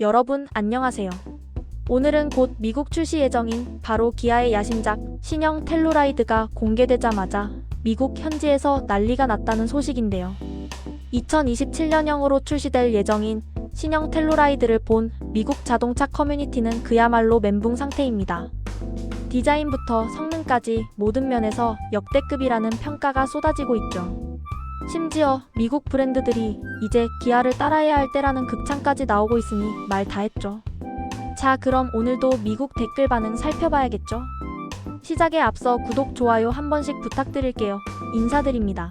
여러분 안녕하세요. 오늘은 곧 미국 출시 예정인 바로 기아의 야심작 신형 텔루라이드가 공개되자마자 미국 현지에서 난리가 났다는 소식인데요. 2027년형으로 출시될 예정인 신형 텔루라이드를 본 미국 자동차 커뮤니티는 그야말로 멘붕 상태입니다. 디자인부터 성능까지 모든 면에서 역대급이라는 평가가 쏟아지고 있죠. 심지어 미국 브랜드들이 이제 기아를 따라해야 할 때라는 극찬까지 나오고 있으니 말 다 했죠. 자, 그럼 오늘도 미국 댓글 반응 살펴봐야겠죠? 시작에 앞서 구독, 좋아요 한 번씩 부탁드릴게요. 인사드립니다.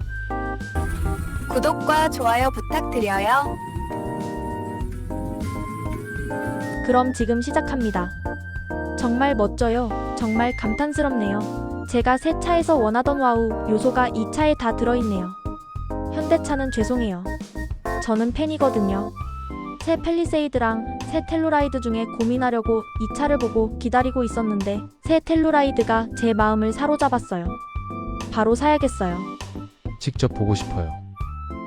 구독과 좋아요 부탁드려요. 그럼 지금 시작합니다. 정말 멋져요. 정말 감탄스럽네요. 제가 새 차에서 원하던 와우 요소가 이 차에 다 들어있네요. 현대차는 죄송해요. 저는 팬이거든요. 새 펠리세이드랑 새 텔루라이드 중에 고민하려고 이 차를 보고 기다리고 있었는데 새 텔루라이드가 제 마음을 사로잡았어요. 바로 사야겠어요. 직접 보고 싶어요.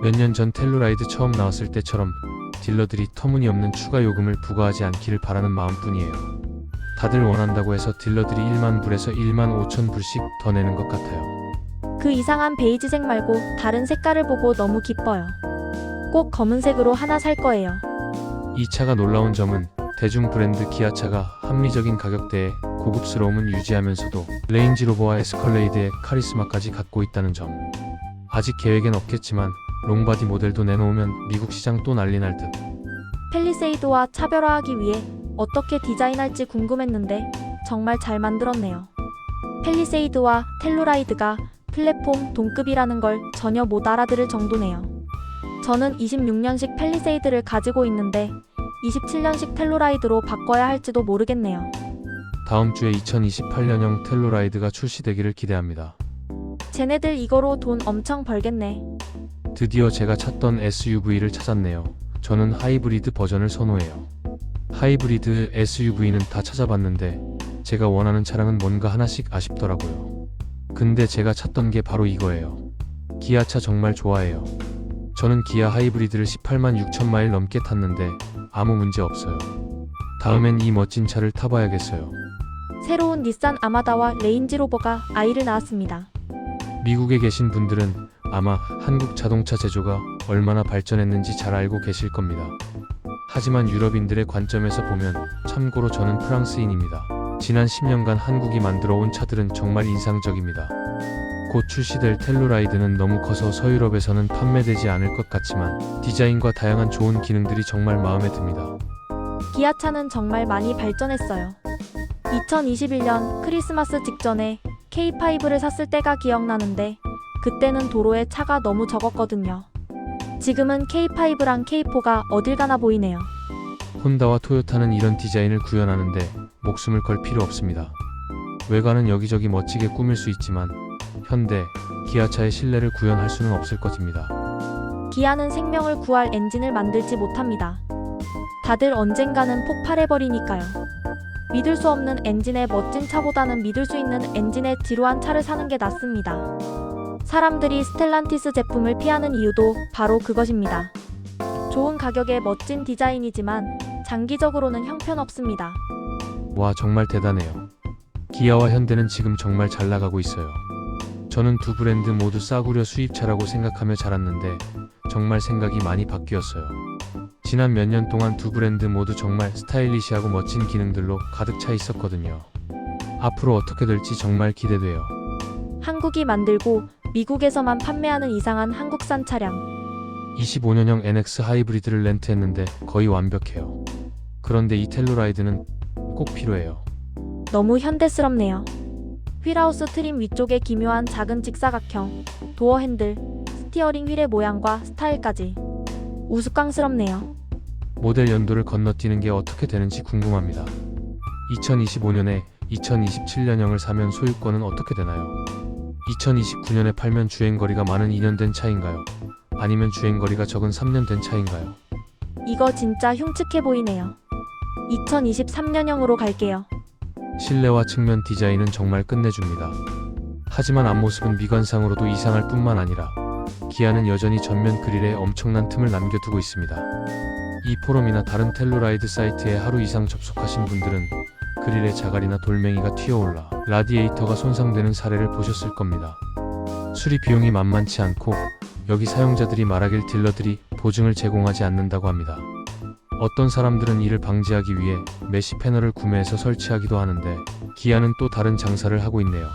몇 년 전 텔루라이드 처음 나왔을 때처럼 딜러들이 터무니없는 추가 요금을 부과하지 않기를 바라는 마음뿐이에요. 다들 원한다고 해서 딜러들이 1만 불에서 1만 5천 불씩 더 내는 것 같아요. 그 이상한 베이지색 말고 다른 색깔을 보고 너무 기뻐요. 꼭 검은색으로 하나 살 거예요. 이 차가 놀라운 점은 대중 브랜드 기아차가 합리적인 가격대에 고급스러움은 유지하면서도 레인지로버와 에스컬레이드의 카리스마까지 갖고 있다는 점. 아직 계획엔 없겠지만 롱바디 모델도 내놓으면 미국 시장 또 난리 날 듯. 펠리세이드와 차별화하기 위해 어떻게 디자인할지 궁금했는데 정말 잘 만들었네요. 펠리세이드와 텔루라이드가 플랫폼 동급이라는 걸 전혀 못 알아들을 정도네요. 저는 26년식 펠리세이드를 가지고 있는데 27년식 텔루라이드로 바꿔야 할지도 모르겠네요. 다음 주에 2028년형 텔루라이드가 출시되기를 기대합니다. 쟤네들 이거로 돈 엄청 벌겠네. 드디어 제가 찾던 SUV를 찾았네요. 저는 하이브리드 버전을 선호해요. 하이브리드 SUV는 다 찾아봤는데 제가 원하는 차량은 뭔가 하나씩 아쉽더라고요. 근데 제가 찾던 게 바로 이거예요. 기아차 정말 좋아해요. 저는 기아 하이브리드를 18만 6천 마일 넘게 탔는데 아무 문제 없어요. 다음엔 이 멋진 차를 타봐야겠어요. 새로운 닛산 아마다와 레인지로버가 아이를 낳았습니다. 미국에 계신 분들은 아마 한국 자동차 제조가 얼마나 발전했는지 잘 알고 계실 겁니다. 하지만 유럽인들의 관점에서 보면 참고로 저는 프랑스인입니다. 지난 10년간 한국이 만들어 온 차들은 정말 인상적입니다. 곧 출시될 텔루라이드는 너무 커서 서유럽에서는 판매되지 않을 것 같지만 디자인과 다양한 좋은 기능들이 정말 마음에 듭니다. 기아차는 정말 많이 발전했어요. 2021년 크리스마스 직전에 K5를 샀을 때가 기억나는데 그때는 도로에 차가 너무 적었거든요. 지금은 K5랑 K4가 어딜 가나 보이네요. 혼다와 토요타는 이런 디자인을 구현하는데 목숨을 걸 필요 없습니다. 외관은 여기저기 멋지게 꾸밀 수 있지만 현대, 기아차의 신뢰를 구현할 수는 없을 것입니다. 기아는 생명을 구할 엔진을 만들지 못합니다. 다들 언젠가는 폭발해버리니까요. 믿을 수 없는 엔진의 멋진 차보다는 믿을 수 있는 엔진의 지루한 차를 사는 게 낫습니다. 사람들이 스텔란티스 제품을 피하는 이유도 바로 그것입니다. 좋은 가격에 멋진 디자인이지만 장기적으로는 형편없습니다. 와 정말 대단해요. 기아와 현대는 지금 정말 잘 나가고 있어요. 저는 두 브랜드 모두 싸구려 수입차라고 생각하며 자랐는데 정말 생각이 많이 바뀌었어요. 지난 몇 년 동안 두 브랜드 모두 정말 스타일리시하고 멋진 기능들로 가득 차 있었거든요. 앞으로 어떻게 될지 정말 기대돼요. 한국이 만들고 미국에서만 판매하는 이상한 한국산 차량. 25년형 NX 하이브리드를 렌트했는데 거의 완벽해요. 그런데 이 텔루라이드는 꼭 필요해요. 너무 현대스럽네요. 휠하우스 트림 위쪽에 기묘한 작은 직사각형, 도어 핸들, 스티어링 휠의 모양과 스타일까지 우스꽝스럽네요. 모델 연도를 건너뛰는 게 어떻게 되는지 궁금합니다. 2025년에 2027년형을 사면 소유권은 어떻게 되나요? 2029년에 팔면 주행거리가 많은 2년 된 차인가요? 아니면 주행거리가 적은 3년 된 차인가요? 이거 진짜 흉측해 보이네요. 2023년형으로 갈게요. 실내와 측면 디자인은 정말 끝내줍니다. 하지만 앞모습은 미관상으로도 이상할 뿐만 아니라 기아는 여전히 전면 그릴에 엄청난 틈을 남겨두고 있습니다. 이 포럼이나 다른 텔루라이드 사이트에 하루 이상 접속하신 분들은 그릴에 자갈이나 돌멩이가 튀어올라 라디에이터가 손상되는 사례를 보셨을 겁니다. 수리 비용이 만만치 않고 여기 사용자들이 말하길 딜러들이 보증을 제공하지 않는다고 합니다. 어떤 사람들은 이를 방지하기 위해 메시 패널을 구매해서 설치하기도 하는데 기아는 또 다른 장사를 하고 있네요.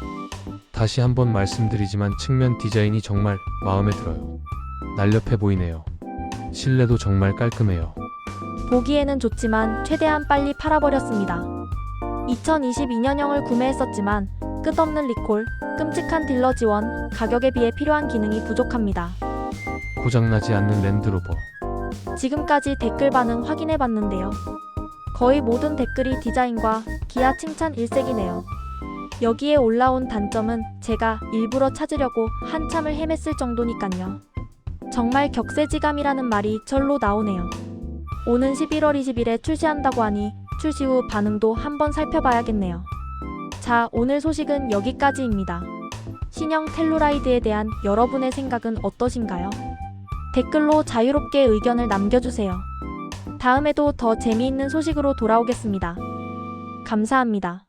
다시 한번 말씀드리지만 측면 디자인이 정말 마음에 들어요. 날렵해 보이네요. 실내도 정말 깔끔해요. 보기에는 좋지만 최대한 빨리 팔아버렸습니다. 2022년형을 구매했었지만 끝없는 리콜, 끔찍한 딜러 지원, 가격에 비해 필요한 기능이 부족합니다. 고장나지 않는 랜드로버. 지금까지 댓글 반응 확인해 봤는데요. 거의 모든 댓글이 디자인과 기아 칭찬 일색이네요. 여기에 올라온 단점은 제가 일부러 찾으려고 한참을 헤맸을 정도니깐요. 정말 격세지감이라는 말이 절로 나오네요. 오는 11월 20일에 출시한다고 하니 출시 후 반응도 한번 살펴봐야겠네요. 자, 오늘 소식은 여기까지입니다. 신형 텔루라이드에 대한 여러분의 생각은 어떠신가요? 댓글로 자유롭게 의견을 남겨주세요. 다음에도 더 재미있는 소식으로 돌아오겠습니다. 감사합니다.